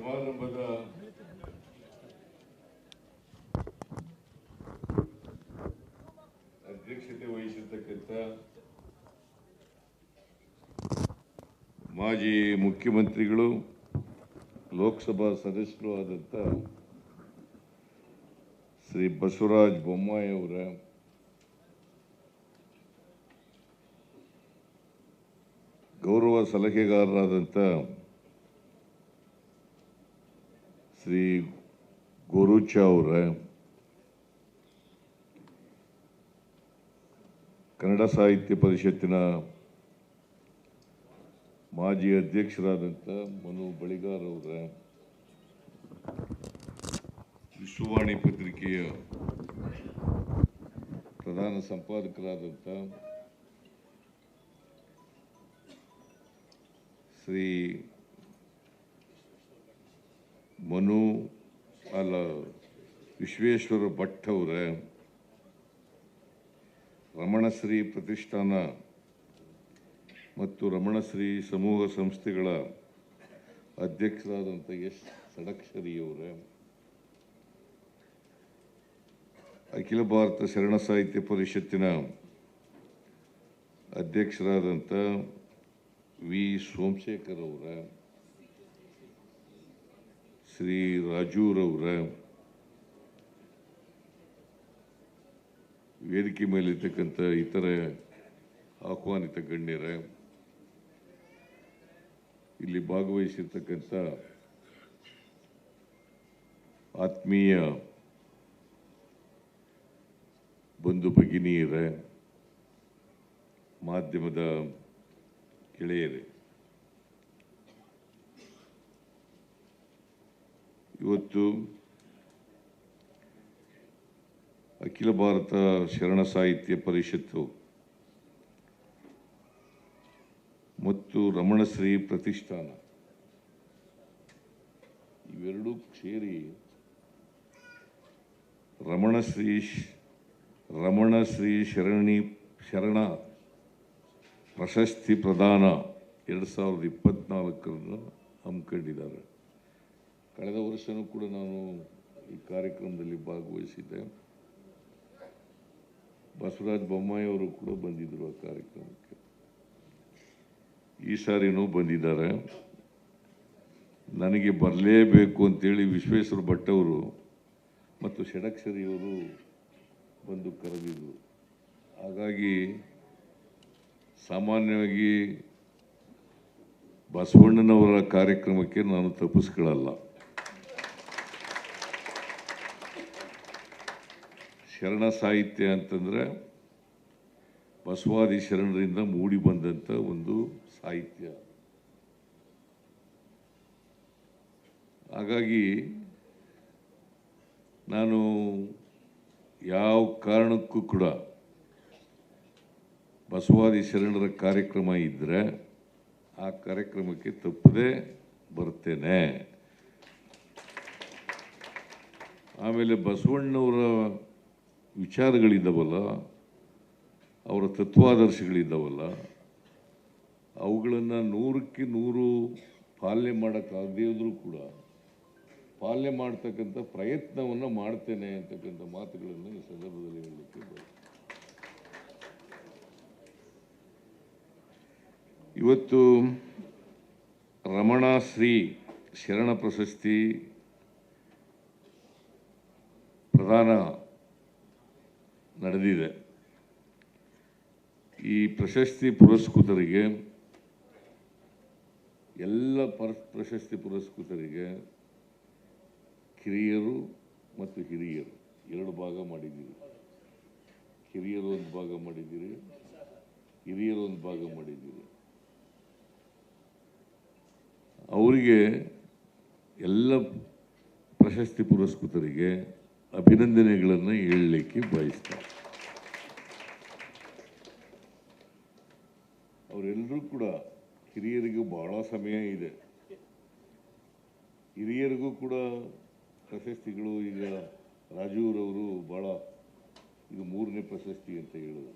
ಸಮಾರಂಭದ ಅಧ್ಯಕ್ಷತೆ ವಹಿಸಿರ್ತಕ್ಕಂಥ ಮಾಜಿ ಮುಖ್ಯಮಂತ್ರಿಗಳು ಲೋಕಸಭಾ ಸದಸ್ಯರು ಆದಂಥ ಶ್ರೀ ಬಸವರಾಜ್ ಬೊಮ್ಮಾಯಿ ಅವರ ಗೌರವ ಸಲಹೆಗಾರರಾದಂಥ ಶ್ರೀ ಗುರುಚೌರ ಅವರ ಕನ್ನಡ ಸಾಹಿತ್ಯ ಪರಿಷತ್ತಿನ ಮಾಜಿ ಅಧ್ಯಕ್ಷರಾದಂಥ ಮನು ಬಳಿಗಾರ್ ಅವರ. ವಿಶ್ವವಾಣಿ ಪತ್ರಿಕೆಯ ಪ್ರಧಾನ ಸಂಪಾದಕರಾದಂಥ ಶ್ರೀ ಮನು ಅಲ್ಲ ವಿಶ್ವೇಶ್ವರ ಭಟ್ ಅವರೇ ರಮಣಶ್ರೀ ಪ್ರತಿಷ್ಠಾನ ಮತ್ತು ರಮಣಶ್ರೀ ಸಮೂಹ ಸಂಸ್ಥೆಗಳ ಅಧ್ಯಕ್ಷರಾದಂಥ ಎಸ್ ಸಡಕ್ಷರಿಯವರ, ಅಖಿಲ ಭಾರತ ಶರಣ ಸಾಹಿತ್ಯ ಪರಿಷತ್ತಿನ ಅಧ್ಯಕ್ಷರಾದಂಥ ವಿ ಸೋಮಶೇಖರ್ ಅವರ ಶ್ರೀ ರಾಜೂರವರ ವೇದಿಕೆ ಮೇಲಿರ್ತಕ್ಕಂಥ ಇತರ ಆಹ್ವಾನಿತ ಗಣ್ಯರ ಇಲ್ಲಿ ಭಾಗವಹಿಸಿರ್ತಕ್ಕಂಥ ಆತ್ಮೀಯ ಬಂಧು ಭಗಿನಿಯರ ಮಾಧ್ಯಮದ ಗೆಳೆಯರೇ ಇವತ್ತು ಅಖಿಲ ಭಾರತ ಶರಣ ಸಾಹಿತ್ಯ ಪರಿಷತ್ತು ಮತ್ತು ರಮಣಶ್ರೀ ಪ್ರತಿಷ್ಠಾನ. ಇವೆರಡೂ ಸೇರಿ ರಮಣಶ್ರೀ ರಮಣಶ್ರೀ ಶರಣಿ, ಶರಣ ಪ್ರಶಸ್ತಿ ಪ್ರದಾನ ಎರಡು ಸಾವಿರದ ಇಪ್ಪತ್ನಾಲ್ಕರನ್ನು ಹಮ್ಮಿಕೊಂಡಿದ್ದಾರೆ. ಕಳೆದ ವರ್ಷವೂ ಕೂಡ ನಾನು ಈ ಕಾರ್ಯಕ್ರಮದಲ್ಲಿ ಭಾಗವಹಿಸಿದ್ದೆ. ಬಸವರಾಜ ಬೊಮ್ಮಾಯಿ ಅವರು ಕೂಡ ಬಂದಿದ್ದರು ಆ ಕಾರ್ಯಕ್ರಮಕ್ಕೆ. ಈ ಸಾರಿನೂ ಬಂದಿದ್ದಾರೆ. ನನಗೆ ಬರಲೇಬೇಕು ಅಂತೇಳಿ ವಿಶ್ವೇಶ್ವರ ಭಟ್ ಅವರು ಮತ್ತು ಷಡಕ್ಷರಿಯವರು ಬಂದು ಕರೆದಿದ್ದರು ಹಾಗಾಗಿ ಸಾಮಾನ್ಯವಾಗಿ ಬಸವಣ್ಣನವರ ಕಾರ್ಯಕ್ರಮಕ್ಕೆ ನಾನು ತಪ್ಪಿಸ್ಕೊಳ್ಳಲ್ಲ. ಶರಣ ಸಾಹಿತ್ಯ ಅಂತಂದರೆ ಬಸವಾದಿ ಶರಣರಿಂದ ಮೂಡಿ ಬಂದಂಥ ಒಂದು ಸಾಹಿತ್ಯ. ಹಾಗಾಗಿ ನಾನು ಯಾವ ಕಾರಣಕ್ಕೂ ಕೂಡ ಬಸವಾದಿ ಶರಣರ ಕಾರ್ಯಕ್ರಮ ಇದ್ದರೆ ಆ ಕಾರ್ಯಕ್ರಮಕ್ಕೆ ತಪ್ಪದೇ ಬರ್ತೇನೆ. ಆಮೇಲೆ ಬಸವಣ್ಣವರ ವಿಚಾರಗಳಿದ್ದಾವಲ್ಲ, ಅವರ ತತ್ವಾದರ್ಶಗಳಿದ್ದಾವಲ್ಲ, ಅವುಗಳನ್ನು ನೂರಕ್ಕೆ ನೂರು ಪಾಲನೆ ಮಾಡೋಕ್ಕಾಗದೇ ಇದ್ರೂ ಕೂಡ, ಪಾಲನೆ ಮಾಡ್ತಕ್ಕಂಥ ಪ್ರಯತ್ನವನ್ನು ಮಾಡ್ತೇನೆ ಅಂತಕ್ಕಂಥ ಮಾತುಗಳನ್ನು ಈ ಸಂದರ್ಭದಲ್ಲಿ ಹೇಳಲಿಕ್ಕೆ. ಇವತ್ತು ರಮಣ ಶ್ರೀ ಶರಣ ಪ್ರಶಸ್ತಿ ಪ್ರದಾನ ನಡೆದಿದೆ. ಈ ಪ್ರಶಸ್ತಿ ಪುರಸ್ಕೃತರಿಗೆ, ಎಲ್ಲ ಪರ, ಪ್ರಶಸ್ತಿ ಪುರಸ್ಕೃತರಿಗೆ ಕಿರಿಯರು ಮತ್ತು ಹಿರಿಯರು, ಎರಡು ಭಾಗ ಮಾಡಿದ್ದೀರಿ. ಕಿರಿಯರು ಒಂದು ಭಾಗ ಮಾಡಿದ್ದೀರಿ ಹಿರಿಯರು ಒಂದು ಭಾಗ ಮಾಡಿದ್ದೀರಿ. ಅವರಿಗೆ ಎಲ್ಲ ಪ್ರಶಸ್ತಿ ಪುರಸ್ಕೃತರಿಗೆ ಅಭಿನಂದನೆಗಳನ್ನು ಹೇಳಲಿಕ್ಕೆ ಬಯಸ್ತಾರೆ ಕೂಡ ಹಿರಿಯರಿಗೂ ಬಹಳ ಸಮಯ ಇದೆ. ಹಿರಿಯರಿಗೂ ಕೂಡ ಪ್ರಶಸ್ತಿಗಳು ಈಗ ರಾಜೀವ್ರವರು ಭಾಳ ಇದು ಮೂರನೇ ಪ್ರಶಸ್ತಿ ಅಂತ ಹೇಳಿದರು.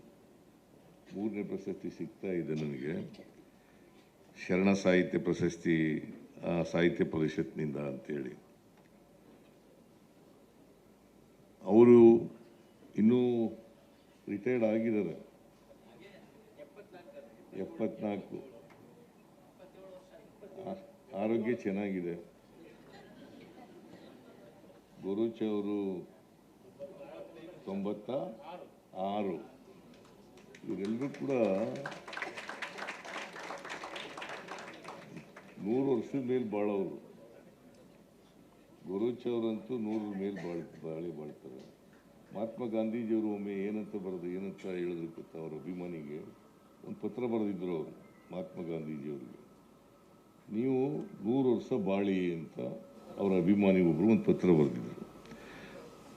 ಮೂರನೇ ಪ್ರಶಸ್ತಿ ಸಿಗ್ತಾ ಇದೆ ನನಗೆ. ಶರಣ ಸಾಹಿತ್ಯ ಪ್ರಶಸ್ತಿ ಸಾಹಿತ್ಯ ಪರಿಷತ್ನಿಂದ ಅಂತೇಳಿ. ಅವರು ಇನ್ನೂ ರಿಟೈರ್ಡ್ ಆಗಿದ್ದಾರೆ. ಎಪ್ಪತ್ನಾಲ್ಕು. ಆರೋಗ್ಯ ಚೆನ್ನಾಗಿದೆ. ಗುರುಚ್ ಅವರು ತೊಂಬತ್ತ ಆರು. ಇವರೆಲ್ಲರೂ ಕೂಡ ನೂರು ವರ್ಷದ ಮೇಲೆ ಬಾಳೋರು. ಗುರುಚ್ ಅವರಂತೂ ನೂರ ಮೇಲೆ ಬಾಳ, ಬಾಳಿ ಬಾಳ್ತಾರೆ. ಮಹಾತ್ಮ ಗಾಂಧೀಜಿಯವರು ಒಮ್ಮೆ ಏನಂತ ಬರೆದು ಏನಂತ ಹೇಳಿದ್ರು ಗೊತ್ತಾ ಅವ್ರ ಅಭಿಮಾನಿಗೆ? ಒಂದು ಪತ್ರ ಬರೆದಿದ್ದರು ಅವರು, ಮಹಾತ್ಮ ಗಾಂಧೀಜಿಯವರಿಗೆ. ನೀವು ನೂರು ವರ್ಷ ಬಾಳಿ ಅಂತ ಅವರ ಅಭಿಮಾನಿ ಒಬ್ಬರು ಒಂದು ಪತ್ರ ಬರೆದಿದ್ದರು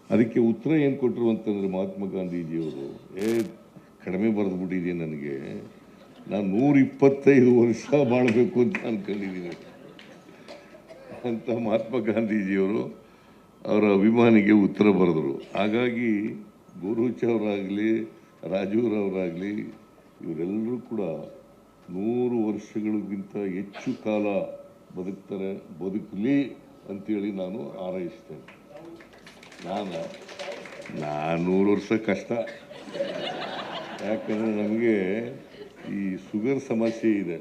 ಅದಕ್ಕೆ ಉತ್ತರ ಏನು ಕೊಟ್ಟರು ಅಂತಂದರೆ ಮಹಾತ್ಮ ಗಾಂಧೀಜಿಯವರು, ಏ, ಕಡಿಮೆ ಬರೆದ್ಬಿಟ್ಟಿದೆ ನನಗೆ. ನಾನು ನೂರ ಇಪ್ಪತ್ತೈದು ವರ್ಷ ಬಾಳಬೇಕು ಅಂತ ಅಂದ್ಕೊಂಡಿದ್ದೀನಿ ಅಂತ ಮಹಾತ್ಮ ಗಾಂಧೀಜಿಯವರು ಅವರ ಅಭಿಮಾನಿಗೆ ಉತ್ತರ ಬರೆದರು. ಹಾಗಾಗಿ ಗುರುಚವರಾಗಲಿ ರಾಜೂರವರಾಗಲಿ ಇವರೆಲ್ಲರೂ ಕೂಡ ನೂರು ವರ್ಷಗಳಿಗಿಂತ ಹೆಚ್ಚು ಕಾಲ ಬದುಕ್ತಾರೆ, ಬದುಕಲಿ ಅಂತೇಳಿ ನಾನು ಹಾರೈಸ್ತೇನೆ. ನಾನು ನಾನ್ನೂರು ವರ್ಷ ಕಷ್ಟ. ಯಾಕಂದರೆ ನಮಗೆ ಈ ಶುಗರ್ ಸಮಸ್ಯೆ ಇದೆ.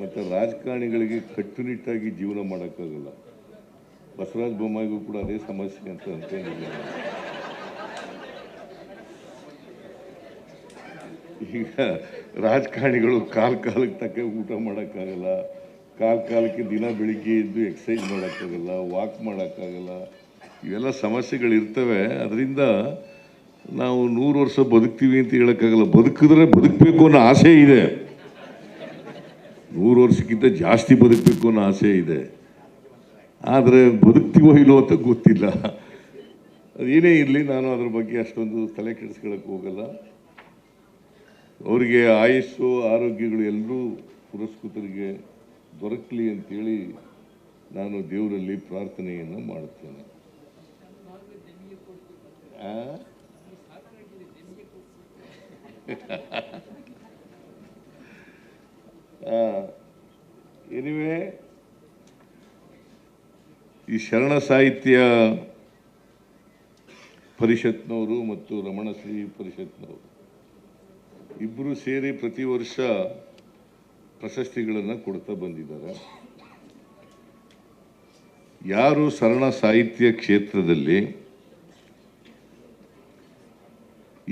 ಮತ್ತು ರಾಜಕಾರಣಿಗಳಿಗೆ ಕಟ್ಟುನಿಟ್ಟಾಗಿ ಜೀವನ ಮಾಡೋಕ್ಕಾಗಲ್ಲ. ಬಸವರಾಜ ಬೊಮ್ಮಾಯಿಗೂ ಕೂಡ ಅದೇ ಸಮಸ್ಯೆ ಅಂತ ಅನ್ಕೊಂಡಿದ್ದೀನಿ ಈಗ ರಾಜಕಾರಣಿಗಳು ಕಾಲ ಕಾಲಕ್ಕೆ ತಕ್ಕ ಊಟ ಮಾಡೋಕ್ಕಾಗಲ್ಲ. ಕಾಲ ಕಾಲಕ್ಕೆ ದಿನ ಬೆಳಿಗ್ಗೆ ಎದ್ದು ಎಕ್ಸಸೈಜ್ ಮಾಡೋಕ್ಕಾಗಲ್ಲ ವಾಕ್ ಮಾಡೋಕ್ಕಾಗಲ್ಲ. ಇವೆಲ್ಲ ಸಮಸ್ಯೆಗಳಿರ್ತವೆ. ಅದರಿಂದ ನಾವು ನೂರು ವರ್ಷ ಬದುಕ್ತೀವಿ ಅಂತ ಹೇಳೋಕ್ಕಾಗಲ್ಲ. ಬದುಕಿದ್ರೆ ಬದುಕಬೇಕು ಅನ್ನೋ ಆಸೆ ಇದೆ. ನೂರು ವರ್ಷಕ್ಕಿಂತ ಜಾಸ್ತಿ ಬದುಕಬೇಕು ಅನ್ನೋ ಆಸೆ ಇದೆ. ಆದರೆ ಬದುಕ್ತೀವೋ ಇಲ್ಲೋ ಅಂತ ಗೊತ್ತಿಲ್ಲ. ಅದೇನೇ ಇರಲಿ, ನಾನು ಅದ್ರ ಬಗ್ಗೆ ಅಷ್ಟೊಂದು ತಲೆ ಕೆಡಿಸ್ಕೊಳಕ್ಕೆ ಹೋಗಲ್ಲ. ಅವರಿಗೆ ಆಯಸ್ಸು, ಆರೋಗ್ಯಗಳು ಎಲ್ಲರೂ ಪುರಸ್ಕೃತರಿಗೆ ದೊರಕಲಿ ಅಂತೇಳಿ ನಾನು ದೇವರಲ್ಲಿ ಪ್ರಾರ್ಥನೆಯನ್ನು ಮಾಡುತ್ತೇನೆ? ಎನಿವೆ ಈ ಶರಣ ಸಾಹಿತ್ಯ ಪರಿಷತ್ನವರು ಮತ್ತು ರಮಣಶ್ರೀ ಪರಿಷತ್ನವರು ಇಬ್ಬರು ಸೇರಿ ಪ್ರತಿ ವರ್ಷ ಪ್ರಶಸ್ತಿಗಳನ್ನು ಕೊಡ್ತಾ ಬಂದಿದ್ದಾರೆ. ಯಾರು ಶರಣ ಸಾಹಿತ್ಯ ಕ್ಷೇತ್ರದಲ್ಲಿ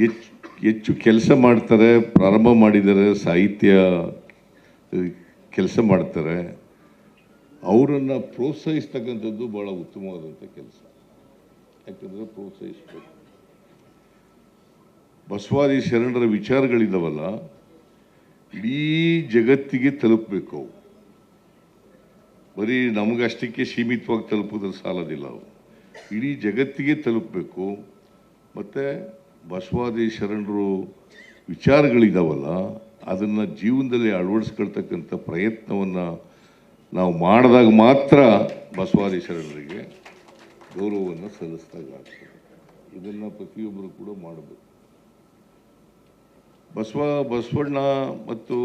ಹೆಚ್ಚು ಹೆಚ್ಚು ಕೆಲಸ ಮಾಡ್ತಾರೆ, ಪ್ರಾರಂಭ ಮಾಡಿದ್ದಾರೆ, ಸಾಹಿತ್ಯ ಕೆಲಸ ಮಾಡ್ತಾರೆ, ಅವರನ್ನು ಪ್ರೋತ್ಸಾಹಿಸ್ತಕ್ಕಂಥದ್ದು ಭಾಳ ಉತ್ತಮವಾದಂಥ ಕೆಲಸ. ಯಾಕಂದರೆ ಪ್ರೋತ್ಸಾಹಿಸ್ಬೇಕು. ಬಸವಾದಿ ಶರಣರ ವಿಚಾರಗಳಿದ್ದಾವಲ್ಲ ಇಡೀ ಜಗತ್ತಿಗೆ ತಲುಪಬೇಕು ಅವು. ಬರೀ ನಮಗಷ್ಟಕ್ಕೆ ಸೀಮಿತವಾಗಿ ತಲುಪೋದ್ರ ಸಾಲದಿಲ್ಲ ಅವು. ಇಡೀ ಜಗತ್ತಿಗೆ ತಲುಪಬೇಕು, ಮತ್ತು ಬಸವಾದಿ ಶರಣರು ವಿಚಾರಗಳಿದ್ದಾವಲ್ಲ ಅದನ್ನು ಜೀವನದಲ್ಲಿ ಅಳವಡಿಸ್ಕೊಳ್ತಕ್ಕಂಥ ಪ್ರಯತ್ನವನ್ನು ನಾವು ಮಾಡಿದಾಗ ಮಾತ್ರ ಬಸವಾದಿ ಶರಣರಿಗೆ ಗೌರವವನ್ನು ಸಲ್ಲಿಸಿದಾಗ ಇದನ್ನು ಪ್ರತಿಯೊಬ್ಬರು ಕೂಡ ಮಾಡಬೇಕು. ಬಸವ, ಬಸವಣ್ಣ ಮತ್ತು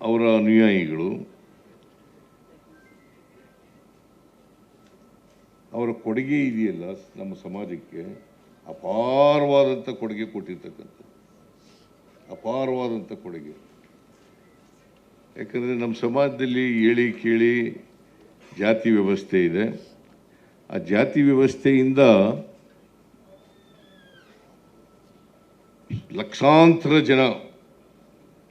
ಅವರ ಅನುಯಾಯಿಗಳು, ಅವರ ಕೊಡುಗೆ ಇದೆಯಲ್ಲ ನಮ್ಮ ಸಮಾಜಕ್ಕೆ ಅಪಾರವಾದಂಥ ಕೊಡುಗೆ ಕೊಟ್ಟಿರ್ತಕ್ಕಂಥ ಅಪಾರವಾದಂಥ ಕೊಡುಗೆ. ಯಾಕಂದರೆ ನಮ್ಮ ಸಮಾಜದಲ್ಲಿ ಹೇಳಿ ಕೇಳಿ ಜಾತಿ ವ್ಯವಸ್ಥೆ ಇದೆ. ಆ ಜಾತಿ ವ್ಯವಸ್ಥೆಯಿಂದ ಲಕ್ಷಾಂತರ ಜನ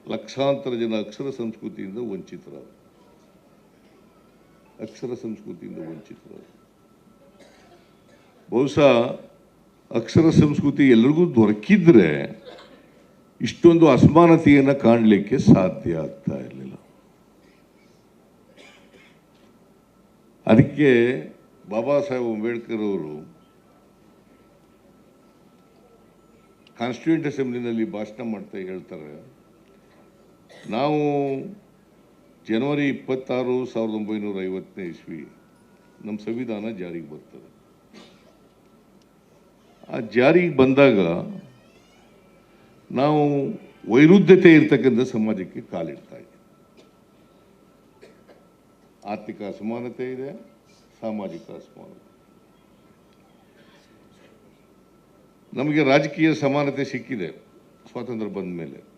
ಲಕ್ಷಾಂತರ ಜನ ಅಕ್ಷರ ಸಂಸ್ಕೃತಿಯಿಂದ ವಂಚಿತರಾದ ಅಕ್ಷರ ಸಂಸ್ಕೃತಿಯಿಂದ ವಂಚಿತರಾದ ಬಹುಶಃ ಅಕ್ಷರ ಸಂಸ್ಕೃತಿ ಎಲ್ರಿಗೂ ದೊರಕಿದ್ರೆ ಇಷ್ಟೊಂದು ಅಸಮಾನತೆಯನ್ನು ಕಾಣಲಿಕ್ಕೆ ಸಾಧ್ಯ ಆಗ್ತಾ ಇರಲಿಲ್ಲ. ಅದಕ್ಕೆ ಬಾಬಾ ಸಾಹೇಬ್ ಅಂಬೇಡ್ಕರ್ ಅವರು ಕಾನ್ಸ್ಟಿಟ್ಯೂಂಟ್ ಅಸೆಂಬ್ಲಿನಲ್ಲಿ ಭಾಷಣ ಮಾಡ್ತಾ ಹೇಳ್ತಾರೆ. ನಾವು ಜನವರಿ ಇಪ್ಪತ್ತಾರು, ಸಾವಿರದ ಒಂಬೈನೂರ ಐವತ್ತನೇ ಇಸ್ವಿ ನಮ್ಮ ಸಂವಿಧಾನ ಜಾರಿಗೆ ಬರ್ತದೆ. ಆ ಜಾರಿಗೆ ಬಂದಾಗ ನಾವು ವೈರುಧ್ಯತೆ ಇರ್ತಕ್ಕಂಥ ಸಮಾಜಕ್ಕೆ ಕಾಲಿಡ್ತಾ ಇದ್ದೀವಿ ಆರ್ಥಿಕ ಅಸಮಾನತೆ ಇದೆ, ಸಾಮಾಜಿಕ ಅಸಮಾನತೆ ನಮಗೆ ರಾಜಕೀಯ ಸಮಾನತೆ ಸಿಕ್ಕಿದೆ ಸ್ವಾತಂತ್ರ್ಯ ಬಂದ ಮೇಲೆ